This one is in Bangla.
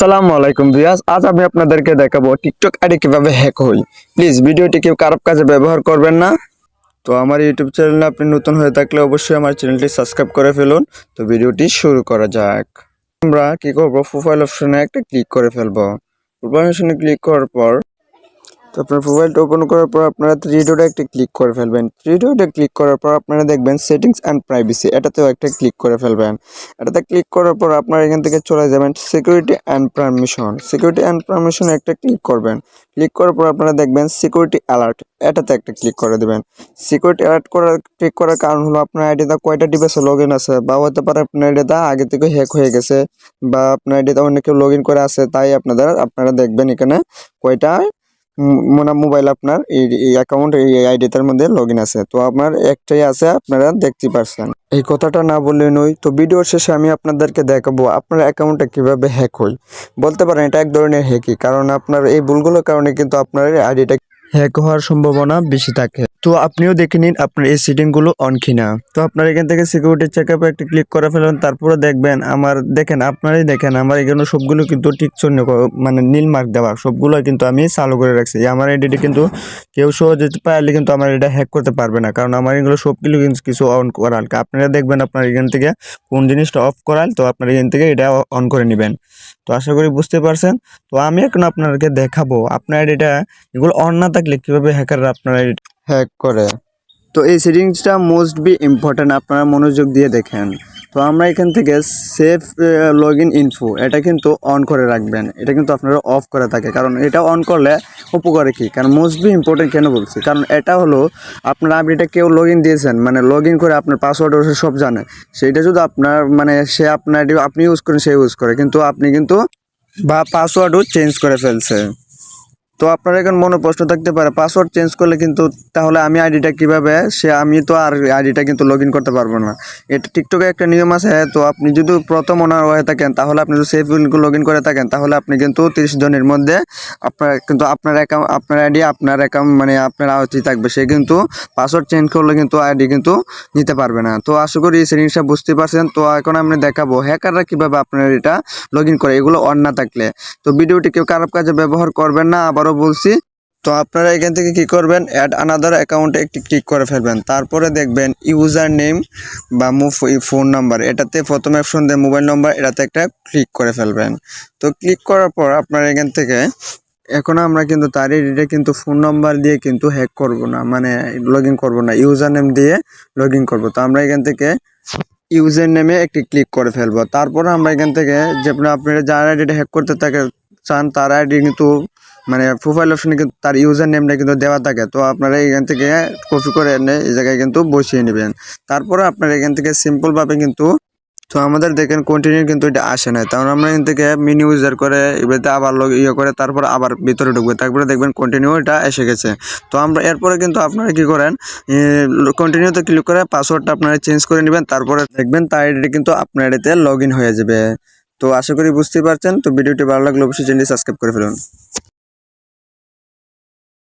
আসসালামু আলাইকুম ভিয়াস আজ আমি আপনাদেরকে দেখাবো টিকটক আইডি কীভাবে হ্যাক হই। প্লিজ ভিডিওটি কেউ খারাপ কাজে ব্যবহার করবেন না। তো আমার ইউটিউব চ্যানেলে আপনি নতুন হয়ে থাকলে অবশ্যই আমার চ্যানেলটি সাবস্ক্রাইব করে ফেলুন। তো ভিডিওটি শুরু করা যাক। আমরা কী করব? প্রোফাইল অপশনে একটা ক্লিক করে ফেলব। প্রোফাইল অপশনে ক্লিক করার পর তো আপনার প্রোফাইলটা ওপেন করার পর আপনারা থ্রি ডটে একটা ক্লিক করে ফেলবেন। থ্রি ডটে ক্লিক করার পর আপনারা দেখবেন সেটিংস অ্যান্ড প্রাইভেসি এটাতেও একটা ক্লিক করে ফেলবেন। এটাতে ক্লিক করার পর আপনারা এখান থেকে চলে যাবেন security and permission security and permission একটা ক্লিক করবেন। ক্লিক করার পর আপনারা দেখবেন সিকিউরিটি অ্যালার্ট এটাতে একটা ক্লিক করে দেবেন। সিকিউরিটি অ্যালার্ট করার ক্লিক করার কারণ হলো আপনার আইডিতে কয়টা ডিভাইসে লগ ইন আছে, বা হতে পারে আপনার আইডিটা আগে থেকে হ্যাক হয়ে গেছে, বা আপনার আইডিতে অন্য কেউ লগ ইন করে আছে, তাই আপনাদের, আপনারা দেখবেন এখানে কয়টা মানে মোবাইল আপনার, এই অ্যাকাউন্ট এই আইডিটার মধ্যে লগ আছে। তো আপনার একটাই আছে, আপনারা দেখতে পারছেন। এই কথাটা না বললে নই তো ভিডিওর শেষে আমি আপনাদেরকে দেখাবো আপনার অ্যাকাউন্টটা কীভাবে হ্যাক হয়। বলতে পারেন এটা এক ধরনের হ্যাকি কারণ আপনার এই ভুলগুলোর কারণে কিন্তু আপনার আইডিটা হ্যাক হওয়ার সম্ভাবনা বেশি থাকে। তো আপনিও দেখে নিন আপনার এই সেটিংগুলো অন কিনা। তো আপনার এখান থেকে সিকিউরিটি চেক আপে একটা ক্লিক করে ফেলেন, তারপরে দেখবেন আমার, দেখেন আপনারাই দেখেন, আমার এখানে সবগুলো কিন্তু ঠিক চিহ্ন মানে নীল মার্ক দেওয়া, সবগুলো কিন্তু আমি চালু করে রাখছি। আমার আইডিটি কিন্তু কেউ সহজে পারলে কিন্তু আমার এটা হ্যাক করতে পারবে না, কারণ আমার এগুলো সবগুলো কিন্তু কিছু অন করাল। আপনারা দেখবেন আপনার এখান থেকে কোন জিনিসটা অফ করাল, তো আপনার এখান থেকে এটা অন করে নেবেন। তো আশা করি বুঝতে পারছেন। তো আমি এখন আপনাদেরকে দেখাবো, আপনার এটা এগুলো অন না থাকলে কীভাবে হ্যাকাররা আপনার হ্যাক করে? তো এই সেটিংসটা মোস্ট বি ইম্পর্ট্যান্ট আপনারা মনোযোগ দিয়ে দেখেন। তো আমরা এখান থেকে সেফ লগ ইন ইনফো এটা কিন্তু অন করে রাখবেন। এটা কিন্তু আপনারা অফ করে থাকে। কারণ এটা অন করলে উপকারে কি? কারণ মোস্ট বি ইম্পর্টেন্ট কেন বলছি? কারণ এটা হলো আপনার আপনি এটা কেউ লগ ইন দিয়েছেন মানে লগ ইন করে আপনার পাসওয়ার্ড ওসে সব জানে। সেইটা যদি আপনার মানে সে আপনার, আপনি ইউজ করেন, সে ইউজ করে। কিন্তু আপনি কিন্তু বা পাসওয়ার্ডও চেঞ্জ করে ফেলছে। তো আপনার এখন মনে প্রশ্ন থাকতে পারে পাসওয়ার্ড চেঞ্জ করলে কিন্তু তাহলে আমি আইডিটা কীভাবে, সে আমি তো আর আইডিটা কিন্তু লগ করতে পারব না। এটা টিকটকে একটা নিয়ম আছে, তো আপনি যদি প্রথম ওনার হয়ে থাকেন, তাহলে আপনি যদি সেফ লগ ইন করে থাকেন, তাহলে আপনি কিন্তু তিরিশ জনের মধ্যে আপনার কিন্তু আপনার অ্যাকাউন্ট আপনার আইডি আপনার অ্যাকাউন্ট মানে আপনার আওয়াজই থাকবে। সে কিন্তু পাসওয়ার্ড চেঞ্জ করলে কিন্তু আইডি কিন্তু নিতে পারবে না। তো আশা করি এই জিনিসটা বুঝতে পারছেন। তো এখন আমি দেখাবো হ্যাকাররা কীভাবে আপনার এটা লগ করে, এগুলো অন না থাকলে। তো ভিডিওটি কেউ খারাপ কাজে ব্যবহার করবেন না, আবারও বলছি, তো আপনারা এখান থেকে কি করবেন? অ্যাড আনাদার অ্যাকাউন্টে একটি ক্লিক করে ফেলবেন। তারপরে দেখবেন ইউজার নেম বা ফোন নাম্বার এটাতে প্রথম অপশন দেয় মোবাইল নাম্বার এটাতে একটা ক্লিক করে ফেলবেন। তো ক্লিক করার পর আপনারা এখান থেকে, এখন আমরা কিন্তু তার এটা কিন্তু ফোন নাম্বার দিয়ে কিন্তু হ্যাক করব না মানে লগ ইন করব না ইউজার নেম দিয়ে লগ ইন করব। তো আমরা এখান থেকে ইউজার নেমে একটি ক্লিক করে ফেলব। তারপরে আমরা এখান থেকে যে আপনারা যার আইডিটা হ্যাক করতে থাকে, চান, তার আইডি কিন্তু মানে প্রোফাইল অপশনে কিন্তু তার ইউজার নেমটা কিন্তু দেওয়া থাকে। তো আপনারা এখান থেকে কপি করে এনে এই জায়গায় কিন্তু বসিয়ে নেবেন। তারপরে আপনারা এখান থেকে সিম্পলভাবে কিন্তু, তো আমাদের দেখেন কন্টিনিউ কিন্তু এটা আসে না তাহলে আমরা এখান থেকে মিনি ইউজার করে, এবারে আবার লগ ইয়ে করে, তারপর আবার ভিতরে ঢুকবে। তারপরে দেখবেন কন্টিনিউ এটা এসে গেছে। তো আমরা এরপরে কিন্তু আপনারা কি করেন কন্টিনিউতে ক্লিক করে পাসওয়ার্ডটা আপনারা চেঞ্জ করে নেবেন। তারপরে দেখবেন তার আইডিটা কিন্তু আপনার আইডিতে লগ হয়ে যাবে। তো আশা করি বুঝতেই পারছেন। তো ভিডিওটি ভালো লাগলে অবশ্যই চ্যানেলটি সাবস্ক্রাইব করে ফেলুন।